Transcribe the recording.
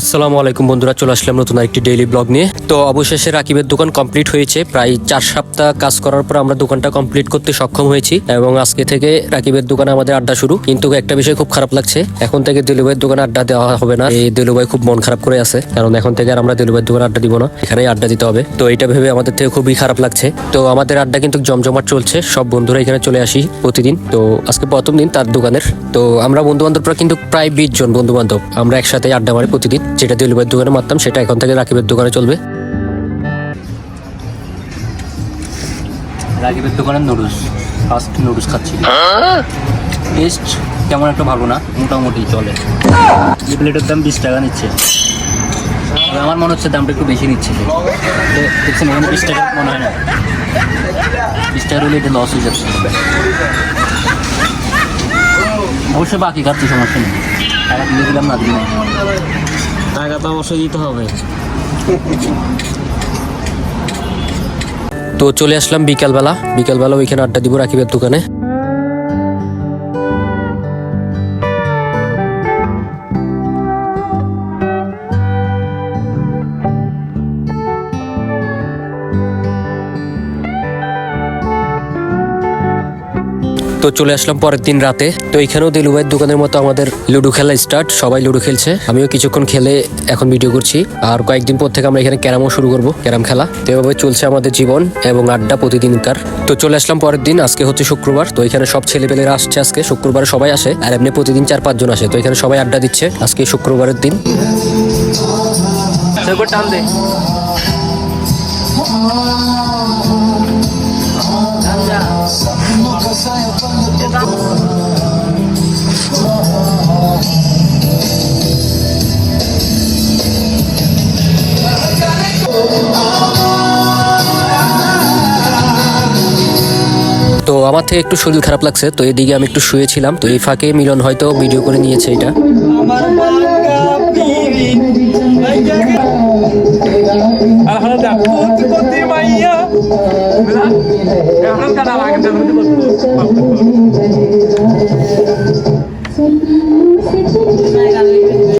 আসসালামু আলাইকুম বন্ধুরা, চলে আসলাম নতুন একটি ডেইলি ব্লগ নিয়ে। তো অবশেষে রাকিবের দোকান কমপ্লিট হয়েছে। প্রায় চার সপ্তাহ কাজ করার পর আমরা দোকানটা কমপ্লিট করতে সক্ষম হয়েছি এবং আজকে থেকে রাকিবের দোকানে আমাদের আড্ডা শুরু। কিন্তু একটা বিষয় খুব খারাপ লাগছে, এখন থেকে দিলুভাইয়ের দোকানে আড্ডা দেওয়া হবে না। এই দিলুভাই খুব মন খারাপ করে আছে, কারণ এখন থেকে আর আমরা দিলুভাইয়ের দোকানে আড্ডা দিব না। এখানেই আড্ডা দিতে হবে। তো এটা ভেবে আমাদের থেকে খুবই খারাপ লাগছে। তো আমাদের আড্ডা কিন্তু জমজমাট চলছে। সব বন্ধুরা এখানে চলে আসি প্রতিদিন। তো আজকে প্রথম দিন তার দোকানের। তো আমরা বন্ধু বান্ধবরা কিন্তু প্রায় বিশ জন বন্ধু বান্ধব আমরা একসাথে আড্ডা মারি প্রতিদিন। যেটা দিলুভাইয়ের দোকানে মারতাম, সেটা এখন থেকে রাকিবের দোকানে চলবে। রাকিবের দোকানের নুডলস ফার্স্ট নুডলস খাচ্ছি। টেস্ট তেমন একটা ভালো না, মোটামুটি চলে। এই প্লেটের দাম বিশ টাকা নিচ্ছে। আমার মনে হচ্ছে দামটা একটু বেশি নিচ্ছে দেখছেন, এখানে বিশ টাকা মনে হয় না। বিশ টাকা হলে এটা লস হয়ে যাচ্ছে। অবশ্যই বাকি খাচ্ছি, সমস্যা নেই। টাকা দিয়ে দিলাম না, দিলাম। টাকা তো অবশ্যই দিতে হবে। তো চলে আসলাম বিকালবেলা। বিকালবেলা ওইখানে আড্ডা দিব রাখিবের দোকানে। তো চলে আসলাম পরের দিন রাতে। তো এখানেও দিলুভাইয়ের দোকানের মতো আমাদের লুডো খেলা স্টার্ট সবাই লুডো খেলছে। আমিও কিছুক্ষণ খেলে এখন ভিডিও করছি। আর কয়েকদিন পর থেকে আমরা এখানে ক্যারামও শুরু করব, ক্যারাম খেলা। তো এভাবে চলছে আমাদের জীবন এবং আড্ডা প্রতিদিনকার। তো চলে আসলাম পরের দিন, আজকে হচ্ছে শুক্রবার। তো এখানে সব ছেলেপেলেরা আসছে আজকে। শুক্রবারে সবাই আসে, আর এমনি প্রতিদিন চার পাঁচজন আসে। তো এখানে সবাই আড্ডা দিচ্ছে আজকে শুক্রবারের দিন। টান দে। তো আমার থেকে একটু শরীর খারাপ লাগছে, তো এদিকে আমি একটু শুয়েছিলাম, তো এই ফাঁকে মিলন হয়তো ভিডিও করে নিয়েছে এটা। కదా?